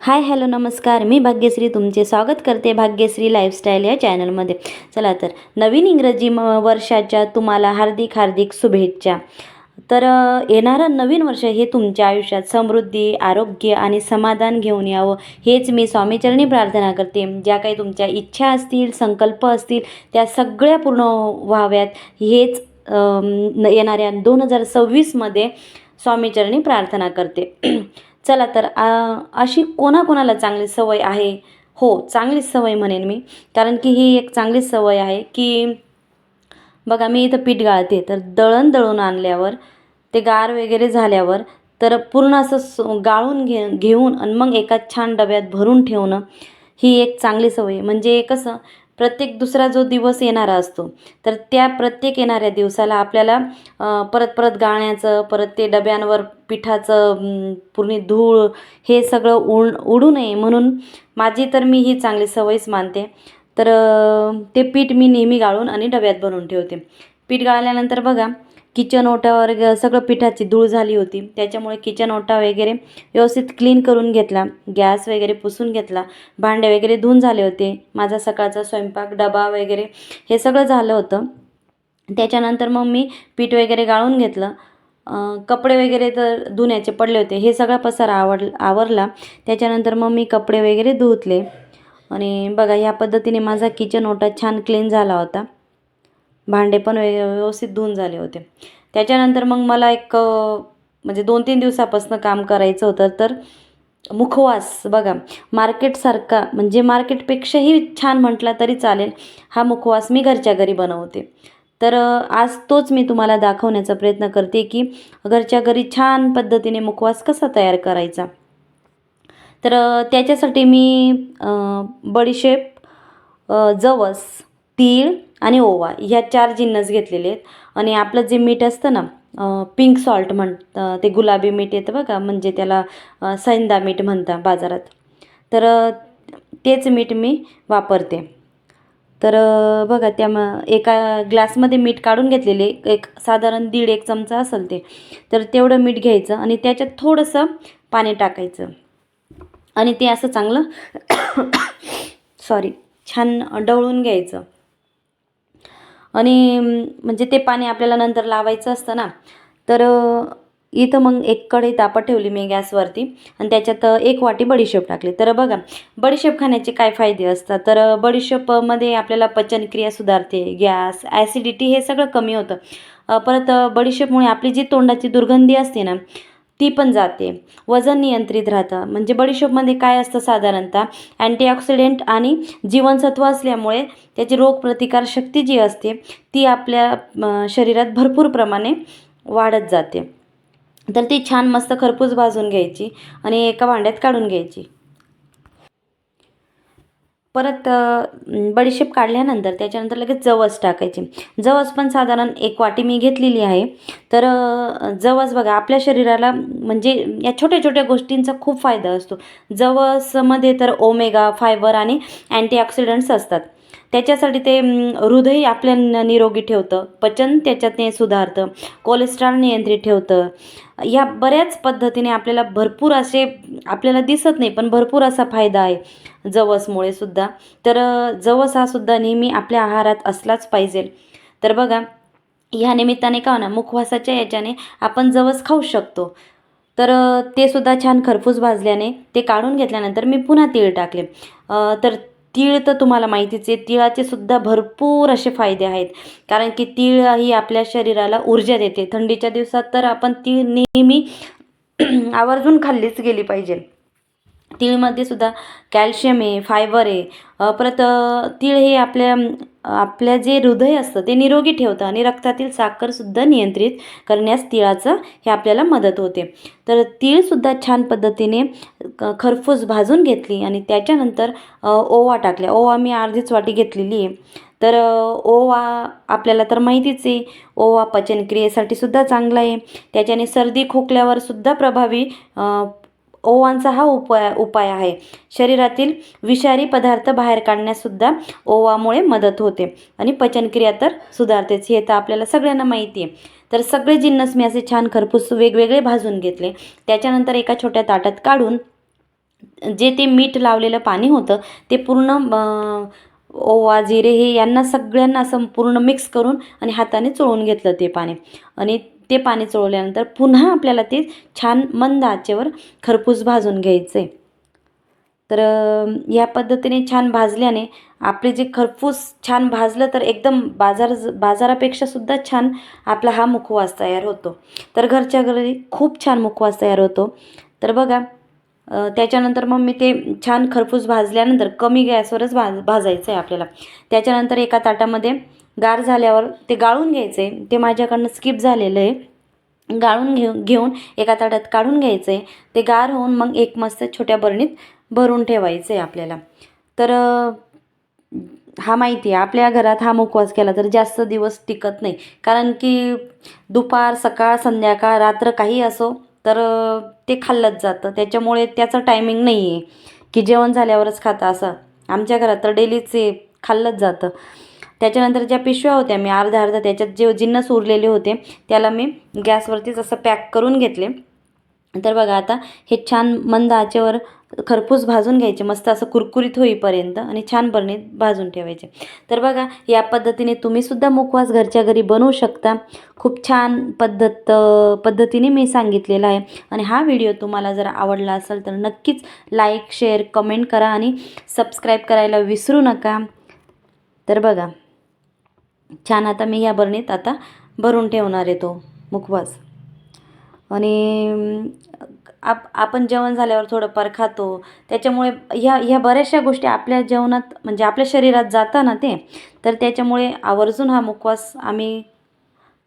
Hi hello नमस्कार. मी भाग्यश्री. तुमचे स्वागत करते भाग्यश्री लाईफस्टाईल या चॅनलमध्ये. चला तर नवीन इंग्रजी म वर्षाच्या तुम्हाला हार्दिक हार्दिक शुभेच्छा. तर येणारं नवीन वर्ष हे तुमच्या आयुष्यात समृद्धी आरोग्य आणि समाधान घेऊन यावं हेच मी स्वामीचरणी प्रार्थना करते. ज्या काही तुमच्या इच्छा असतील संकल्प असतील त्या सगळ्या पूर्ण व्हाव्यात. हेच येणाऱ्या दोन हजार सव्वीसमध्ये स्वामीचरणी प्रार्थना करते. चला तर अशी कोणाकोणाला चांगली सवय आहे? हो चांगलीच सवय म्हणेन मी. कारण की ही एक चांगलीच सवय आहे की बघा मी इथं पीठ गाळते. तर दळण दळून आणल्यावर ते गार वगैरे झाल्यावर तर पूर्ण असं स- गाळून घे घेऊन आणि मग एका छान डब्यात भरून ठेवणं ही एक चांगली सवय म्हणजे कसं प्रत्येक दुसरा जो दिवस येणारा असतो तर त्या प्रत्येक येणाऱ्या दिवसाला आपल्याला परत परत गाळण्याचं परत ते डब्यांवर पिठाचं पूर्ण धूळ हे सगळं उड उडू नये म्हणून माझी तर मी ही चांगली सवयच मानते. तर ते पीठ मी नेहमी गाळून आणि डब्यात भरून ठेवते. पीठ गाळल्यानंतर बघा किचन ओटा वगैरे सगळं पिठाची धूळ झाली होती. त्याच्यामुळे किचन ओटा वगैरे व्यवस्थित क्लीन करून घेतला. गॅस वगैरे पुसून घेतला. भांडे वगैरे धुवून झाले होते. माझा सकाळचा स्वयंपाक डबा वगैरे हे सगळं झालं होतं. त्याच्यानंतर मग मी पीठ वगैरे गाळून घेतलं. कपडे वगैरे तर धुण्याचे पडले होते. हे सगळा पसारा आवड आवरला. त्याच्यानंतर मग मी कपडे वगैरे धुतले. आणि बघा ह्या पद्धतीने माझा किचन ओटा छान क्लीन झाला होता. भांडे पण व्य व्यवस्थित धुवून झाले होते. त्याच्यानंतर मग मला एक म्हणजे दोन तीन दिवसापासून काम करायचं होतं तर मुखवास बघा मार्केटसारखा म्हणजे मार्केटपेक्षाही छान म्हटला तरी चालेल हा मुखवास मी घरच्या घरी बनवते. तर आज तोच मी तुम्हाला दाखवण्याचा प्रयत्न करते की घरच्या घरी छान पद्धतीने मुखवास कसा तयार करायचा. तर त्याच्यासाठी मी बडीशेप जवस तीळ आणि ओवा ह्या चार जिन्नस घेतलेले आहेत. आणि आपलं जे मीठ असतं ना पिंक सॉल्ट म्हण ते गुलाबी मीठ येतं बघा म्हणजे त्याला सैंदा मीठ म्हणता बाजारात. तर तेच मीठ मी वापरते. तर बघा त्या म एका ग्लासमध्ये मीठ काढून घेतलेले एक साधारण दीड एक चमचा असेल ते. तर तेवढं मीठ घ्यायचं आणि त्याच्यात थोडंसं पाणी टाकायचं. आणि ते असं चांगलं सॉरी छान डवळून घ्यायचं. आणि म्हणजे ते पाणी आपल्याला नंतर लावायचं असतं ना तर इथं मग एक कढई तापत ठेवली मी गॅसवरती आणि त्याच्यात एक वाटी बडीशेप टाकली. तर बघा बडीशेप खाण्याचे काय फायदे असतात? तर बडीशेपमध्ये आपल्याला पचनक्रिया सुधारते गॅस ॲसिडिटी हे सगळं कमी होतं. परत बडीशेपमुळे आपली जी तोंडाची दुर्गंधी असते ना ती पण जाते. वजन नियंत्रित राहतं. म्हणजे बडीशेपमध्ये काय असतं साधारणतः? अँटीऑक्सिडेंट आणि जीवनसत्व असल्यामुळे त्याची रोगप्रतिकारशक्ती जी असते ती आपल्या शरीरात भरपूर प्रमाणे वाढत जाते. तर ती छान मस्त खरपूस भाजून घ्यायची आणि एका भांड्यात काढून घ्यायची. परत बडीशेप काढल्यानंतर त्याच्यानंतर लगेच जवस टाकायची. जवस पण साधारण एक वाटी मी घेतलेली आहे. तर जवस बघा आपल्या शरीराला म्हणजे या छोट्या छोट्या गोष्टींचा खूप फायदा असतो. जवसमध्ये तर ओमेगा फायबर आणि अँटीऑक्सिडंट्स असतात. त्याच्यासाठी ते हृदय आपल्या निरोगी ठेवतं. पचन त्याच्यातने सुधारतं. कोलेस्ट्रॉल नियंत्रित ठेवतं. या बऱ्याच पद्धतीने आपल्याला भरपूर असे आपल्याला दिसत नाही पण भरपूर असा फायदा आहे जवसमुळे सुद्धा. तर जवस हा सुद्धा नेहमी आपल्या आहारात असलाच पाहिजे. तर बघा ह्या निमित्ताने का ना मुखवासाच्या याच्याने आपण जवस खाऊ शकतो. तर ते सुद्धा छान खरपूस भाजल्याने ते काढून घेतल्यानंतर मी पुन्हा तीळ टाकले. तर तीळ तर तुम्हाला माहितीच आहे तिळाचे सुद्धा भरपूर असे फायदे आहेत. कारण की तीळ ही आपल्या शरीराला ऊर्जा देते. थंडीच्या दिवसात तर आपण तीळ नेहमी आवर्जून खाल्लीच गेली पाहिजे. तीळमध्ये सुद्धा कॅल्शियम आहे फायबर आहे. परत तीळ हे आपल्या आपल्या जे हृदय असतं ते निरोगी ठेवतं आणि रक्तातील साखरसुद्धा नियंत्रित करण्यास तिळाचं हे आपल्याला मदत होते. तर तीळसुद्धा छान पद्धतीने खरफूस भाजून घेतली आणि त्याच्यानंतर ओवा टाकल्या. ओवा मी अर्धीच वाटी घेतलेली आहे. तर ओवा आपल्याला तर माहितीच आहे ओवा पचनक्रियेसाठी सुद्धा चांगला आहे. त्याच्याने सर्दी खोकल्यावर सुद्धा प्रभावी ओवांचा हा उपाय उपाय आहे. शरीरातील विषारी पदार्थ बाहेर काढण्याससुद्धा ओवामुळे मदत होते. आणि पचनक्रिया तर सुधारतेच. हे तर आपल्याला सगळ्यांना माहिती आहे. तर सगळे जिन्नस मी असे छान खरपूस वेगवेगळे भाजून घेतले. त्याच्यानंतर एका छोट्या ताटात काढून जे ते मीठ लावलेलं पाणी होतं ते पूर्ण ओवा जिरे हे यांना सगळ्यांना असं पूर्ण मिक्स करून आणि हाताने चोळून घेतलं ते पाणी. आणि ते पाणी चोळल्यानंतर पुन्हा आपल्याला ते छान मंद आचेवर खरपूस भाजून घ्यायचं. आहे तर या पद्धतीने छान भाजल्याने आपले जे खरपूस छान भाजलं तर एकदम बाजार बाजारापेक्षा सुद्धा छान आपला हा मुखवास तयार होतो. तर घरच्या घरी खूप छान मुखवास तयार होतो. तर बघा त्याच्यानंतर मग मी ते छान खरपूस भाजल्यानंतर कमी गॅसवरच भाज भाजायचं आहे आपल्याला. त्याच्यानंतर एका ताटामध्ये गार झाल्यावर ते गाळून घ्यायचं आहे ते माझ्याकडनं स्किप झालेलं आहे. गाळून घेऊन घेऊन एका ताटात काढून घ्यायचं आहे ते गार होऊन मग एक मस्त छोट्या बरणीत भरून ठेवायचं आहे आपल्याला. तर हा माहिती आहे. आपल्या घरात हा मुखवास केला तर जास्त दिवस टिकत नाही. कारण की दुपार सकाळ संध्याकाळ रात्र काही असो तर ते खाल्लंच जातं. त्याच्यामुळे त्याचं टायमिंग नाही आहे की जेवण झाल्यावरच खाता असं. आमच्या घरात तर डेलीच हे खाल्लंच जातं. त्याच्यानंतर ज्या पिशव्या होत्या मी अर्ध्या अर्ध्या त्याच्यात जे जिन्नस उरलेले होते त्याला मी गॅसवरतीच असं पॅक करून घेतले. तर बघा आता हे छान मंद आचेवर खरपूस भाजून घ्यायचे मस्त असं कुरकुरीत होईपर्यंत आणि छान बरणीत भाजून ठेवायचे. तर बघा या पद्धतीने तुम्हीसुद्धा मुखवास घरच्या घरी बनवू शकता. खूप छान पद्धत पद्धतीने मी सांगितलेला आहे. आणि हा व्हिडिओ तुम्हाला जर आवडला असेल तर नक्कीच लाईक शेअर कमेंट करा आणि सबस्क्राईब करायला विसरू नका. तर बघा छान आता मी या बरणीत आता भरून ठेवणार आहे तो मुखवास. आणि आप आपण जेवण झाल्यावर थोडंफार खातो. त्याच्यामुळे ह्या ह्या बऱ्याचशा गोष्टी आपल्या जेवणात म्हणजे आपल्या शरीरात जातात ना ते. तर त्याच्यामुळे आवर्जून हा मुखवास आम्ही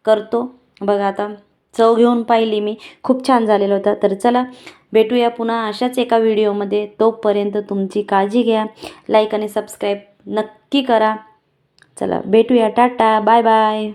करतो. बघा आता चव घेऊन पाहिली मी. खूप छान झालेला होता. तर चला भेटूया पुन्हा अशाच एका व्हिडिओमध्ये. तोपर्यंत तुमची काळजी घ्या. लाईक आणि सबस्क्राईब नक्की करा. चला भेटूया. टाटा. Bye bye